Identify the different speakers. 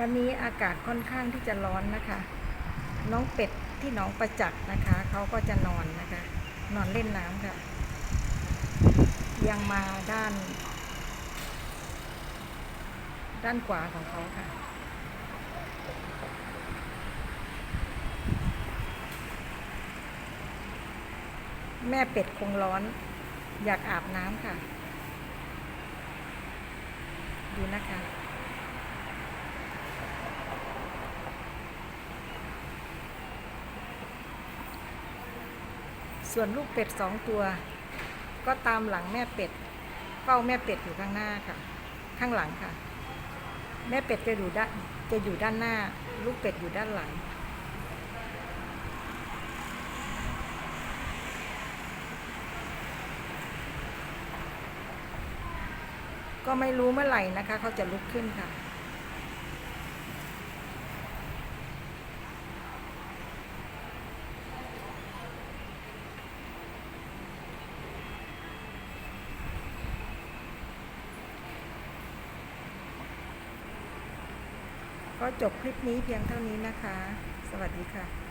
Speaker 1: วันนี้อากาศค่อนข้างที่จะร้อนนะคะ น้องเป็ดที่น้องประจักษ์นะคะ เขาก็จะนอนนะคะ นอนเล่นน้ำค่ะ ยังมาด้าน ด้านขวาของเขาค่ะ แม่เป็ดคงร้อน อยากอาบน้ำค่ะ ดูนะคะ ส่วนลูกเป็ดสองตัว ก็ตามหลังแม่เป็ดเฝ้าแม่เป็ดอยู่ข้างหน้าค่ะ ข้างหลังค่ะ แม่เป็ดจะอยู่ด้านจะอยู่ด้านหน้า ลูกเป็ดอยู่ด้านหลัง ก็ไม่รู้เมื่อไหร่นะคะ เขาจะลุกขึ้นค่ะ ก็จบคลิปนี้เพียงเท่านี้นะคะ สวัสดีค่ะ